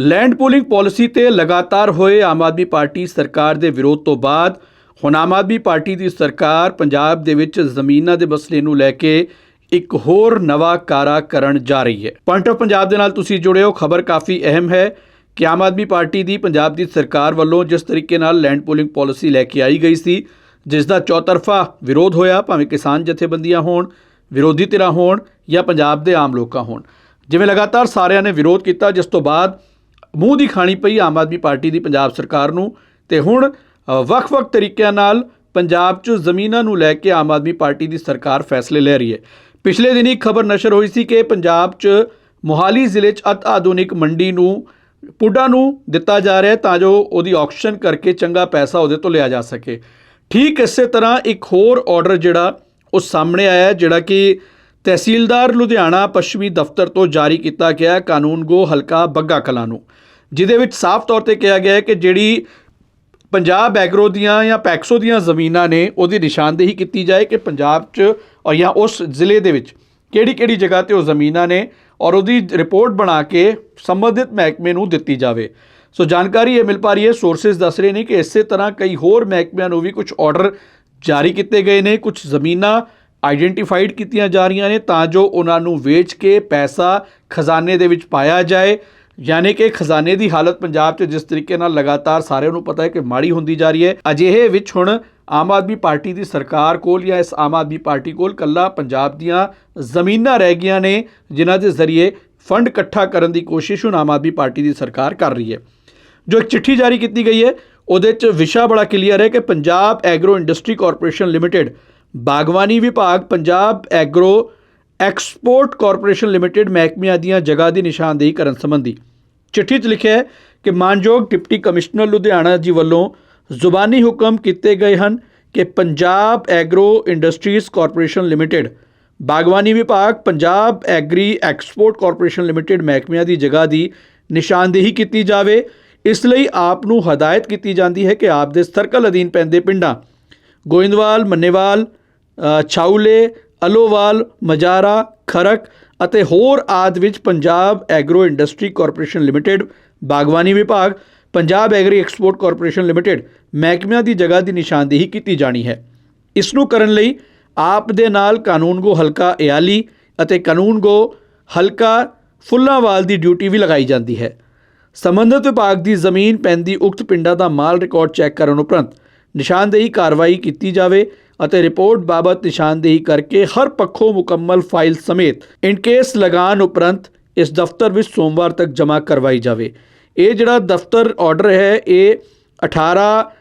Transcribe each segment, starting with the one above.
Land pooling policy ਤੇ ਲਗਾਤਾਰ ਹੋਏ ਆਮ ਆਦਮੀ ਪਾਰਟੀ ਸਰਕਾਰ ਦੇ ਵਿਰੋਧ ਤੋਂ ਬਾਅਦ ਹੁਣ ਆਮ ਆਦਮੀ ਪਾਰਟੀ ਦੀ ਸਰਕਾਰ ਪੰਜਾਬ ਦੇ ਵਿੱਚ ਜ਼ਮੀਨਾਂ ਦੇ ਮਸਲੇ ਨੂੰ ਲੈ ਕੇ ਇੱਕ ਹੋਰ ਨਵਾਂ ਕਾਰਾ ਕਰਨ ਜਾ ਰਹੀ ਹੈ। ਪੁਆਇੰਟ ਆਫ ਪੰਜਾਬ ਦੇ ਨਾਲ ਤੁਸੀਂ ਜੁੜੇ ਹੋ, ਖਬਰ ਕਾਫੀ ਅਹਿਮ ਹੈ ਕਿ ਆਮ ਆਦਮੀ ਪਾਰਟੀ ਦੀ ਪੰਜਾਬ ਦੀ ਸਰਕਾਰ ਵੱਲੋਂ ਜਿਸ ਤਰੀਕੇ ਨਾਲ ਲੈਂਡ ਪੂਲਿੰਗ ਪਾਲਿਸੀ ਲੈ ਕੇ ਆਈ ਗਈ ਸੀ, ਜਿਸ ਦਾ ਚੌਤਰਫਾ ਵਿਰੋਧ ਹੋਇਆ, ਭਾਵੇਂ ਕਿਸਾਨ ਜਥੇਬੰਦੀਆਂ ਹੋਣ, ਵਿਰੋਧੀ ਧਿਰਾਂ ਹੋਣ ਜਾਂ ਪੰਜਾਬ ਦੇ ਆਮ ਲੋਕਾਂ ਹੋਣ। ਜਿਵੇਂ ਲਗਾਤਾਰ ਸਾਰਿਆਂ ਨੇ ਵਿਰੋਧ ਕੀਤਾ, ਜਿਸ ਤੋਂ ਬਾਅਦ ਮੂੰਹ ਦੀ ਖਾਣੀ ਪਈ ਆਮ ਆਦਮੀ ਪਾਰਟੀ ਦੀ ਪੰਜਾਬ ਸਰਕਾਰ ਨੂੰ ਤੇ ਹੁਣ ਵੱਖ-ਵੱਖ ਤਰੀਕਿਆਂ ਨਾਲ ਪੰਜਾਬ 'ਚ ਜ਼ਮੀਨਾਂ ਨੂੰ ਲੈ ਕੇ ਆਮ ਆਦਮੀ ਪਾਰਟੀ ਦੀ ਸਰਕਾਰ ਫੈਸਲੇ ਲੈ ਰਹੀ ਹੈ। ਪਿਛਲੇ ਦਿਨੀ ਖਬਰ ਨਸ਼ਰ ਹੋਈ ਸੀ ਕਿ ਪੰਜਾਬ 'ਚ ਮੋਹਾਲੀ ਜ਼ਿਲ੍ਹੇ 'ਚ ਅਤ ਆਧੁਨਿਕ ਮੰਡੀ ਨੂੰ ਪੁੱਡਾ ਨੂੰ ਦਿੱਤਾ ਜਾ ਰਿਹਾ ਤਾਂ ਜੋ ਉਹਦੀ ਆਕਸ਼ਨ ਕਰਕੇ ਚੰਗਾ ਪੈਸਾ ਉਹਦੇ ਤੋਂ ਲਿਆ ਜਾ ਸਕੇ। ਠੀਕ ਇਸੇ ਤਰ੍ਹਾਂ ਇੱਕ ਹੋਰ ਆਰਡਰ ਜਿਹੜਾ ਉਹ ਸਾਹਮਣੇ ਆਇਆ ਜਿਹੜਾ ਕਿ ਤਹਿਸੀਲਦਾਰ ਲੁਧਿਆਣਾ ਪੱਛਮੀ ਦਫ਼ਤਰ ਤੋਂ ਜਾਰੀ ਕੀਤਾ ਗਿਆ ਹੈ ਕਾਨੂੰਨਗੋ ਹਲਕਾ ਬੱਗਾ ਕਲਾਂ ਨੂੰ। ਜਿਹਦੇ ਵਿੱਚ ਸਾਫ਼ ਤੌਰ ਤੇ ਕਿਹਾ ਗਿਆ ਹੈ ਕਿ ਜਿਹੜੀ ਪੰਜਾਬ ਐਗਰੋ ਦੀਆਂ ਜਾਂ ਪੈਕਸੋ ਦੀਆਂ ਜ਼ਮੀਨਾਂ ਨੇ, ਉਹਦੀ ਨਿਸ਼ਾਨਦੇਹੀ ਕੀਤੀ ਜਾਏ ਕਿ ਪੰਜਾਬ 'ਚ ਔਰ ਜਾਂ ਉਸ ਜ਼ਿਲ੍ਹੇ ਦੇ ਵਿੱਚ ਕਿਹੜੀ ਕਿਹੜੀ ਜਗ੍ਹਾ ਤੇ ਉਹ ਜ਼ਮੀਨਾਂ ਨੇ ਔਰ ਉਹਦੀ ਰਿਪੋਰਟ ਬਣਾ ਕੇ ਸੰਬੰਧਿਤ ਮਹਿਕਮੇ ਨੂੰ ਦਿੱਤੀ ਜਾਵੇ। ਸੋ ਜਾਣਕਾਰੀ ਇਹ ਮਿਲ ਪਾ ਰਹੀ ਹੈ ਸੋਰਸਸ ਦੱਸ ਰਹੇ ਨੇ ਕਿ ਇਸੇ ਤਰ੍ਹਾਂ ਕਈ ਹੋਰ ਮਹਿਕਮਿਆਂ ਨੂੰ ਵੀ ਕੁਝ ਆਰਡਰ ਜਾਰੀ ਕੀਤੇ ਗਏ ਨੇ ਕੁਝ ਜ਼ਮੀਨਾਂ ਆਈਡੈਂਟੀਫਾਈਡ ਕੀਤੀਆਂ ਜਾ ਰਹੀਆਂ ਨੇ ਤਾਂ ਜੋ ਉਹਨਾਂ ਨੂੰ ਵੇਚ ਕੇ ਪੈਸਾ ਖਜ਼ਾਨੇ ਦੇ ਵਿੱਚ ਪਾਇਆ ਜਾਏ। ਯਾਨੀ ਕਿ ਖਜ਼ਾਨੇ ਦੀ ਹਾਲਤ ਪੰਜਾਬ 'ਚ ਜਿਸ ਤਰੀਕੇ ਨਾਲ ਲਗਾਤਾਰ ਸਾਰਿਆਂ ਨੂੰ ਪਤਾ ਹੈ ਕਿ ਮਾੜੀ ਹੁੰਦੀ ਜਾ ਰਹੀ ਹੈ, ਅਜਿਹੇ ਵਿੱਚ ਹੁਣ ਆਮ ਆਦਮੀ ਪਾਰਟੀ ਦੀ ਸਰਕਾਰ ਕੋਲ ਜਾਂ ਇਸ ਆਮ ਆਦਮੀ ਪਾਰਟੀ ਕੋਲ ਕੱਲਾ ਪੰਜਾਬ ਦੀਆਂ ਜ਼ਮੀਨਾਂ ਰਹਿ ਗਈਆਂ ਨੇ, ਜਿਨ੍ਹਾਂ ਦੇ ਜ਼ਰੀਏ ਫੰਡ ਇਕੱਠਾ ਕਰਨ ਦੀ ਕੋਸ਼ਿਸ਼ ਹੁਣ ਆਮ ਆਦਮੀ ਪਾਰਟੀ ਦੀ ਸਰਕਾਰ ਕਰ ਰਹੀ ਹੈ। ਜੋ ਇੱਕ ਚਿੱਠੀ ਜਾਰੀ ਕੀਤੀ ਗਈ ਹੈ, ਉਹਦੇ 'ਚ ਵਿਸ਼ਾ ਬੜਾ ਕਲੀਅਰ ਹੈ ਕਿ Punjab agro industry corporation limited, ਬਾਗਵਾਨੀ ਵਿਭਾਗ, Punjab agro export corporation limited ਮਹਿਕਮਿਆਂ ਦੀਆਂ ਜਗ੍ਹਾ ਦੀ ਨਿਸ਼ਾਨਦੇਹੀ ਕਰਨ ਸੰਬੰਧੀ ਚਿੱਠੀ 'ਚ ਲਿਖਿਆ ਹੈ ਕਿ ਮਾਨਯੋਗ ਡਿਪਟੀ ਕਮਿਸ਼ਨਰ ਲੁਧਿਆਣਾ ਜੀ ਵੱਲੋਂ ਜ਼ੁਬਾਨੀ ਹੁਕਮ ਕੀਤੇ ਗਏ ਹਨ ਕਿ Punjab agro industries corporation limited ਬਾਗਵਾਨੀ ਵਿਭਾਗ Punjab agri export corporation limited ਮਹਿਕਮਿਆਂ ਦੀ ਜਗ੍ਹਾ ਦੀ ਨਿਸ਼ਾਨਦੇਹੀ ਕੀਤੀ ਜਾਵੇ। ਇਸ ਲਈ ਆਪ ਨੂੰ ਹਦਾਇਤ ਕੀਤੀ ਜਾਂਦੀ ਹੈ ਕਿ ਆਪ ਦੇ ਸਰਕਲ ਅਧੀਨ ਪੈਂਦੇ ਪਿੰਡਾਂ ਗੋਇੰਦਵਾਲ ਮੰਨੇਵਾਲ ਅ, ਛਾਉਲੇ ਅਲੋਵਾਲ, ਮਜਾਰਾ, ਖਰਕ ਅਤੇ ਹੋਰ ਆਦ ਵਿੱਚ Punjab agro industry corporation limited ਬਾਗਵਾਨੀ ਵਿਭਾਗ, Punjab agri export corporation limited ਮਹਿਕਮਿਆਂ ਦੀ ਜਗ੍ਹਾ ਦੀ ਨਿਸ਼ਾਨਦੇਹੀ ਕੀਤੀ ਜਾਣੀ ਹੈ। ਇਸ ਨੂੰ ਕਰਨ ਲਈ ਆਪ ਦੇ ਨਾਲ ਕਾਨੂੰਨਗੋ ਹਲਕਾ ਇਆਲੀ ਅਤੇ ਕਾਨੂੰਨਗੋ ਹਲਕਾ ਫੁੱਲਾਂਵਾਲ ਦੀ ਡਿਊਟੀ ਵੀ ਲਗਾਈ ਜਾਂਦੀ ਹੈ। ਸੰਬੰਧਿਤ ਵਿਭਾਗ ਦੀ ਜ਼ਮੀਨ ਪੈਂਦੀ ਉਕਤ ਪਿੰਡਾਂ ਦਾ ਮਾਲ ਰਿਕਾਰਡ ਚੈੱਕ ਕਰਨ ਉਪਰੰਤ ਨਿਸ਼ਾਨਦੇਹੀ ਕਾਰਵਾਈ ਕੀਤੀ ਜਾਵੇ ਅਤੇ ਰਿਪੋਰਟ ਬਾਬਤ ਨਿਸ਼ਾਨਦੇਹੀ ਕਰਕੇ ਹਰ ਪੱਖੋਂ ਮੁਕੰਮਲ ਫਾਈਲ ਸਮੇਤ ਇਨਕੇਸ ਲਗਾਨ ਉਪਰੰਤ ਇਸ ਦਫ਼ਤਰ ਵਿੱਚ ਸੋਮਵਾਰ ਤੱਕ ਜਮ੍ਹਾਂ ਕਰਵਾਈ ਜਾਵੇ। ਇਹ ਜਿਹੜਾ ਦਫ਼ਤਰ ਆਰਡਰ ਹੈ, ਇਹ 18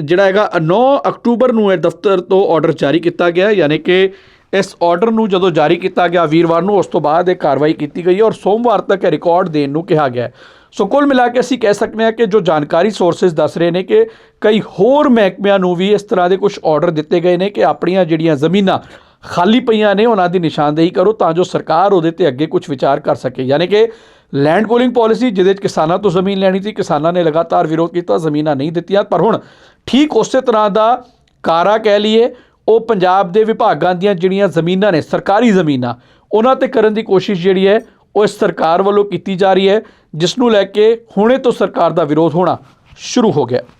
ਜਿਹੜਾ ਹੈਗਾ 9 ਅਕਤੂਬਰ ਨੂੰ ਇਹ ਦਫ਼ਤਰ ਤੋਂ ਆਰਡਰ ਜਾਰੀ ਕੀਤਾ ਗਿਆ ਯਾਨੀ ਕਿ ਇਸ ਆਰਡਰ ਨੂੰ ਜਦੋਂ ਜਾਰੀ ਕੀਤਾ ਗਿਆ, ਵੀਰਵਾਰ ਨੂੰ ਉਸ ਤੋਂ ਬਾਅਦ ਇਹ ਕਾਰਵਾਈ ਕੀਤੀ ਗਈ ਔਰ ਸੋਮਵਾਰ ਤੱਕ ਇਹ ਰਿਕਾਰਡ ਦੇਣ ਨੂੰ ਕਿਹਾ ਗਿਆ ਸੋ ਕੁੱਲ ਮਿਲਾ ਕੇ ਅਸੀਂ ਕਹਿ ਸਕਦੇ ਹਾਂ ਕਿ ਜੋ ਜਾਣਕਾਰੀ ਸੋਰਸਸ ਦੱਸ ਰਹੇ ਨੇ ਕਿ ਕਈ ਹੋਰ ਮਹਿਕਮਿਆਂ ਨੂੰ ਵੀ ਇਸ ਤਰ੍ਹਾਂ ਦੇ ਕੁਝ ਆਰਡਰ ਦਿੱਤੇ ਗਏ ਨੇ ਕਿ ਆਪਣੀਆਂ ਜਿਹੜੀਆਂ ਜ਼ਮੀਨਾਂ ਖਾਲੀ ਪਈਆਂ ਨੇ, ਉਹਨਾਂ ਦੀ ਨਿਸ਼ਾਨਦੇਹੀ ਕਰੋ ਤਾਂ ਜੋ ਸਰਕਾਰ ਉਹਦੇ ਤੇ ਅੱਗੇ ਕੁਝ ਵਿਚਾਰ ਕਰ ਸਕੇ। ਯਾਨੀ ਕਿ ਲੈਂਡ ਪੂਲਿੰਗ ਪਾਲਿਸੀ ਜਿਹਦੇ ਵਿੱਚ ਕਿਸਾਨਾਂ ਤੋਂ ਜ਼ਮੀਨ ਲੈਣੀ ਸੀ, ਕਿਸਾਨਾਂ ਨੇ ਲਗਾਤਾਰ ਵਿਰੋਧ ਕੀਤਾ, ਜ਼ਮੀਨਾਂ ਨਹੀਂ ਦਿੱਤੀਆਂ, ਪਰ ਹੁਣ ਠੀਕ ਉਸੇ ਤਰ੍ਹਾਂ ਦਾ ਕਾਰਾ ਕਹਿ ਲਈਏ ਉਹ ਪੰਜਾਬ ਦੇ ਵਿਭਾਗਾਂ ਦੀਆਂ ਜਿਹੜੀਆਂ ਜ਼ਮੀਨਾਂ ਨੇ, ਸਰਕਾਰੀ ਜ਼ਮੀਨਾਂ, ਉਹਨਾਂ ਤੇ ਕਰਨ ਦੀ ਕੋਸ਼ਿਸ਼ ਜਿਹੜੀ ਹੈ, ਉਹ ਇਸ ਸਰਕਾਰ ਵੱਲੋਂ ਕੀਤੀ ਜਾ ਰਹੀ ਹੈ, ਜਿਸ ਨੂੰ ਲੈ ਕੇ ਹੁਣੇ ਤੋਂ ਸਰਕਾਰ ਦਾ ਵਿਰੋਧ ਹੋਣਾ ਸ਼ੁਰੂ ਹੋ ਗਿਆ।